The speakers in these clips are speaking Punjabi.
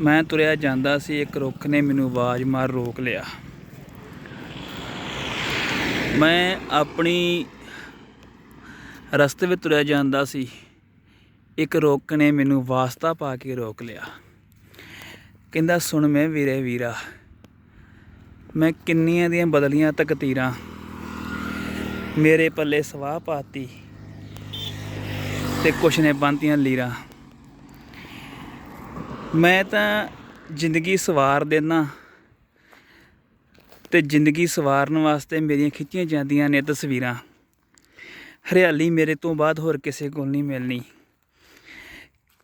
ਮੈਂ ਤੁਰਿਆ ਜਾਂਦਾ ਸੀ, ਇੱਕ ਰੁੱਖ ਨੇ ਮੈਨੂੰ ਆਵਾਜ਼ ਮਾਰ ਰੋਕ ਲਿਆ। ਮੈਂ ਆਪਣੀ ਰਸਤੇ ਵਿੱਚ ਤੁਰਿਆ ਜਾਂਦਾ ਸੀ, ਇੱਕ ਰੁੱਖ ਨੇ ਮੈਨੂੰ ਵਾਸਤਾ ਪਾ ਕੇ ਰੋਕ ਲਿਆ। ਕਹਿੰਦਾ, ਸੁਣ ਮੈਂ ਵੀਰੇ, ਵੀਰਾ, ਮੈਂ ਕਿੰਨੀਆਂ ਦੀਆਂ ਬਦਲੀਆਂ ਤਕਤੀਰਾਂ ਮੇਰੇ ਪੱਲੇ ਸਵਾਹ ਪਾਤੀ ਤੇ ਕੁਛ ਨੇ ਬੰਨਤੀਆਂ ਲੀਰਾਂ। ਮੈਂ ਤਾਂ ਜ਼ਿੰਦਗੀ ਸਵਾਰ ਦੇਣਾ ਤੇ ਜ਼ਿੰਦਗੀ ਸਵਾਰਨ ਵਾਸਤੇ ਮੇਰੀਆਂ ਖਿੱਚੀਆਂ ਜਾਂਦੀਆਂ ਨੇ ਤਸਵੀਰਾਂ। ਹਰਿਆਲੀ ਮੇਰੇ ਤੋਂ ਬਾਅਦ ਹੋਰ ਕਿਸੇ ਕੋਲ ਨਹੀਂ ਮਿਲਣੀ।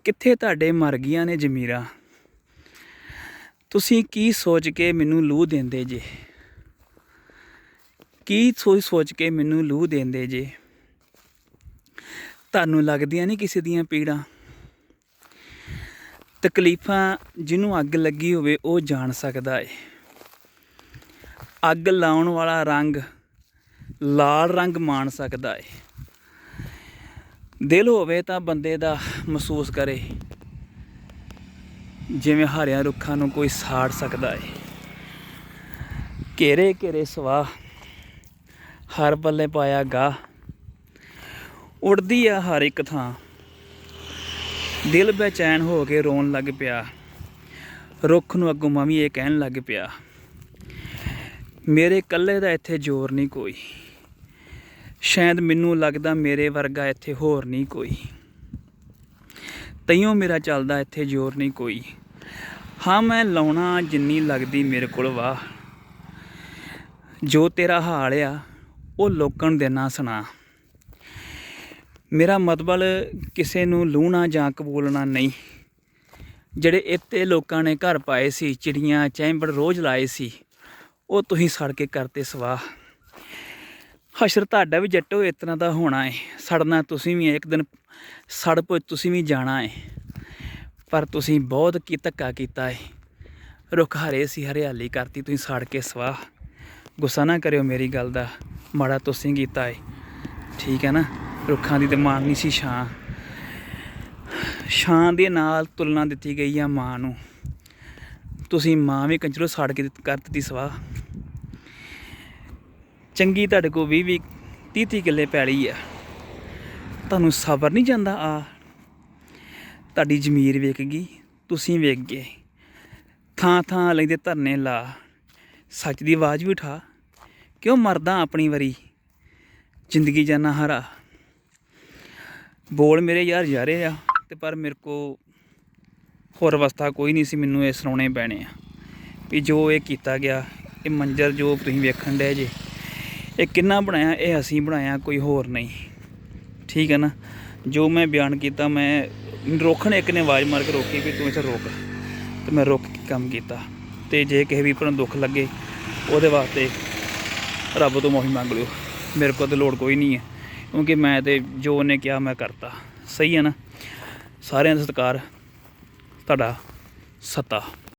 ਕਿੱਥੇ ਤੁਹਾਡੇ ਮਰ ਗਈਆਂ ਨੇ ਜ਼ਮੀਰਾਂ? ਤੁਸੀਂ ਕੀ ਸੋਚ ਕੇ ਮੈਨੂੰ ਲੂ ਦਿੰਦੇ ਜੇ? ਕੀ ਸੋਚ ਸੋਚ ਕੇ ਮੈਨੂੰ ਲੂ ਦਿੰਦੇ ਜੇ? ਤੁਹਾਨੂੰ ਲੱਗਦੀਆਂ ਨਹੀਂ ਕਿਸੇ ਦੀਆਂ ਪੀੜਾਂ? ਤਕਲੀਫਾਂ ਜਿਹਨੂੰ ਅੱਗ ਲੱਗੀ ਹੋਵੇ, ਉਹ ਜਾਣ ਸਕਦਾ ਏ। ਅੱਗ ਲਾਉਣ ਵਾਲਾ ਰੰਗ ਲਾਲ ਰੰਗ ਮਾਣ ਸਕਦਾ ਏ। ਦਿਲ ਹੋਵੇ ਤਾਂ ਬੰਦੇ ਦਾ ਮਹਿਸੂਸ ਕਰੇ। ਜਿਵੇਂ ਹਰਿਆ ਰੁੱਖਾਂ ਨੂੰ ਕੋਈ ਸਾੜ ਸਕਦਾ ਏ। ਘੇਰੇ ਘੇਰੇ ਸਵਾਹ, ਹਰ ਪੱਲੇ ਪਾਇਆ ਗਾ ਉੜਦੀ ਆ ਹਰ ਇੱਕ ਥਾਂ। ਦਿਲ ਬੇਚੈਨ ਹੋ ਕੇ ਰੋਣ ਲੱਗ ਪਿਆ। ਰੁੱਖ ਨੂੰ ਅੱਗੋਂ ਮੈਂ ਵੀ ਇਹ ਕਹਿਣ ਲੱਗ ਪਿਆ, ਮੇਰੇ ਇਕੱਲੇ ਦਾ ਇੱਥੇ ਜ਼ੋਰ ਨਹੀਂ ਕੋਈ। ਸ਼ਾਇਦ ਮੈਨੂੰ ਲੱਗਦਾ ਮੇਰੇ ਵਰਗਾ ਇੱਥੇ ਹੋਰ ਨਹੀਂ ਕੋਈ। ਤਈਓ ਮੇਰਾ ਚੱਲਦਾ ਇੱਥੇ ਜ਼ੋਰ ਨਹੀਂ ਕੋਈ। ਹਾਂ, ਮੈਂ ਲਾਉਣਾ ਜਿੰਨੀ ਲੱਗਦੀ ਮੇਰੇ ਕੋਲ ਵਾਹ। ਜੋ ਤੇਰਾ ਹਾਲ ਆ, ਉਹ ਲੋਕਾਂ ਨੂੰ ਦੇਣਾ ਸੁਣਾ। ਮੇਰਾ ਮਤਲਬ ਕਿਸੇ ਨੂੰ ਲੂਣਾ ਜਾਂ ਕਬੂਲਣਾ ਨਹੀਂ। ਜਿਹੜੇ ਇੱਥੇ ਲੋਕਾਂ ਨੇ ਘਰ ਪਾਏ ਸੀ, ਚਿੜੀਆਂ ਚੈਂਬੜ ਰੋਜ਼ ਲਾਏ ਸੀ, ਉਹ ਤੁਸੀਂ ਸੜ ਕੇ ਕਰਤੇ ਸਵਾਹ। ਹਸ਼ਰ ਤੁਹਾਡਾ ਵੀ ਜੱਟੋ ਇਸ ਤਰ੍ਹਾਂ ਦਾ ਹੋਣਾ ਹੈ ਸੜਨਾ ਤੁਸੀਂ ਵੀ ਇੱਕ ਦਿਨ ਸੜ ਪੋ ਤੁਸੀਂ ਵੀ ਜਾਣਾ ਹੈ ਪਰ ਤੁਸੀਂ ਬਹੁਤ ਕੀ ਧੱਕਾ ਕੀਤਾ ਹੈ ਰੁੱਖ ਹਰੇ ਸੀ, ਹਰਿਆਲੀ ਕਰਤੀ, ਤੁਸੀਂ ਸੜ ਕੇ ਸਵਾਹ। ਗੁੱਸਾ ਨਾ ਕਰਿਓ ਮੇਰੀ ਗੱਲ ਦਾ, ਮਾੜਾ ਤੁਸੀਂ ਕੀਤਾ ਹੈ ਠੀਕ ਹੈ ਨਾ? ਰੁੱਖਾਂ ਦੀ ਤੇ ਮਾਣ ਨਹੀਂ ਸੀ ਛਾਂ। ਛਾਂ ਦੇ ਨਾਲ ਤੁਲਨਾ ਦਿੱਤੀ ਗਈ ਆ ਮਾਂ ਨੂੰ। ਤੁਸੀਂ ਮਾਂ ਵੀ ਕੰਜਰੋ ਸਾੜ ਕੇ ਦਿੱਤ- ਕਰ ਦਿੱਤੀ ਸਵਾਹ ਚੰਗੀ ਤੁਹਾਡੇ ਕੋਲ 20 ਵੀਹ 30 30 ਕਿੱਲੇ ਪੈਲੀ ਆ। ਤੁਹਾਨੂੰ ਸਬਰ ਨਹੀਂ ਜਾਂਦਾ ਆ। ਤੁਹਾਡੀ ਜ਼ਮੀਰ ਵੇਖ ਗਈ, ਤੁਸੀਂ ਵੇਖ ਗਏ। ਥਾਂ ਥਾਂ ਲੈਂਦੇ ਧਰਨੇ ਲਾ। ਸੱਚ ਦੀ ਆਵਾਜ਼ ਵੀ ਉਠਾ। ਕਿਉਂ ਮਰਦਾ ਆਪਣੀ ਵਾਰੀ? ਜ਼ਿੰਦਗੀ ਜਾਨਾ ਹਰਾ। ਬੋਲ ਮੇਰੇ ਯਾਰ ਯਾਰੇ ਆ ਤੇ ਪਰ ਮੇਰੇ ਕੋ ਹੋਰ ਅਵਸਥਾ ਕੋਈ ਨਹੀਂ ਸੀ, ਮੈਨੂੰ ਇਹ ਸੁਣਾਉਣੇ ਪੈਣੇ ਆ ਵੀ ਜੋ ਇਹ ਕੀਤਾ ਗਿਆ, ਇਹ ਮੰਜ਼ਰ ਜੋ ਤੁਸੀਂ ਵੇਖਣ ਡਏ ਜੇ, ਇਹ ਕਿੰਨਾ ਬਣਾਇਆ, ਇਹ ਅਸੀਂ ਬਣਾਇਆ, ਕੋਈ ਹੋਰ ਨਹੀਂ। ਠੀਕ ਹੈ ਨਾ? ਜੋ ਮੈਂ ਬਿਆਨ ਕੀਤਾ, ਮੈਂ ਰੋਕਣ ਇੱਕ ਨੇ ਆਵਾਜ਼ ਮਾਰ ਕੇ ਰੋਕੀ ਵੀ ਤੂੰ ਇੱਥੇ ਰੋਕ। ਤੇ ਮੈਂ ਰੁਕ ਕੇ ਕੰਮ ਕੀਤਾ। ਤੇ ਜੇ ਕਿਸੇ ਵੀ ਨੂੰ ਦੁੱਖ ਲੱਗੇ, ਉਹਦੇ ਵਾਸਤੇ ਰੱਬ ਤੋਂ ਮਾਫੀ ਮੰਗ ਲਿਓ। ਮੇਰੇ ਕੋਲ ਤੇ ਲੋੜ ਕੋਈ ਨਹੀਂ ਹੈ। ਕਿਉਂਕਿ ਮੈਂ ਤੇ ਜੋ ਉਹਨੇ ਕਿਹਾ ਮੈਂ ਕਰਤਾ। ਸਹੀ ਹੈ ਨਾ? ਸਾਰਿਆਂ ਦਾ ਸਤਿਕਾਰ, ਤੁਹਾਡਾ ਸੱਤਾ।